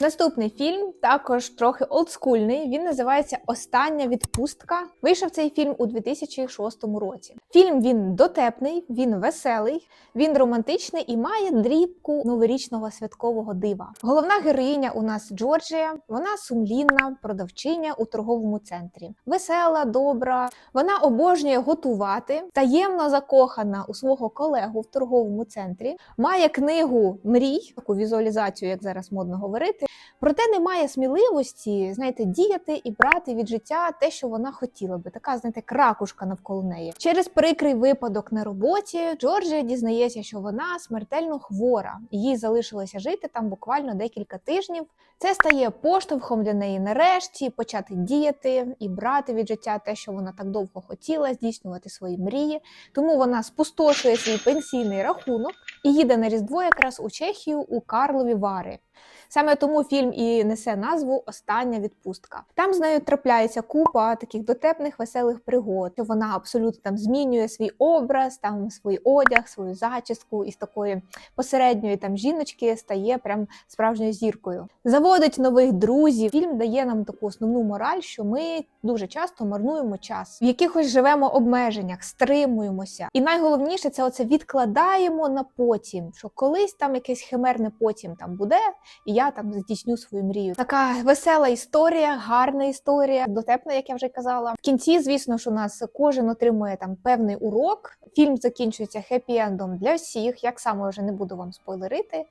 Наступний фільм також трохи олдскульний. Він називається Остання відпустка. Вийшов цей фільм у 2006 році. Фільм він дотепний, він веселий, він романтичний і має дрібку новорічного святкового дива. Головна героїня у нас Джорджія. Вона сумлінна продавчиня у торговому центрі. Весела, добра. Вона обожнює готувати, таємно закохана у свого колегу в торговому центрі. Має книгу мрій, таку візуалізацію, як зараз модно говорити. Проте немає сміливості, знаєте, діяти і брати від життя те, що вона хотіла би. Така, знаєте, кракушка навколо неї. Через прикрий випадок на роботі Джорджія дізнається, що вона смертельно хвора. Їй залишилося жити там буквально декілька тижнів. Це стає поштовхом для неї нарешті почати діяти і брати від життя те, що вона так довго хотіла, здійснювати свої мрії. Тому вона спустошує свій пенсійний рахунок і їде на Різдво якраз у Чехію у Карлові Вари. Саме тому фільм і несе назву Остання відпустка. Там з нею трапляється купа таких дотепних веселих пригод. Вона абсолютно там змінює свій образ, там свій одяг, свою зачіску і з такої посередньої там жіночки стає прям справжньою зіркою. Заводить нових друзів. Фільм дає нам таку основну мораль, що ми дуже часто марнуємо час, в якихось живемо обмеженнях, стримуємося. І найголовніше це оце відкладаємо на потім, що колись там якесь химерне потім там буде, і я там здійсню свою мрію. Така весела історія, гарна історія, дотепна, як я вже казала. В кінці, звісно ж, у нас кожен отримує там певний урок. Фільм закінчується хеппі-ендом для всіх. Як саме вже не буду вам спойлерити.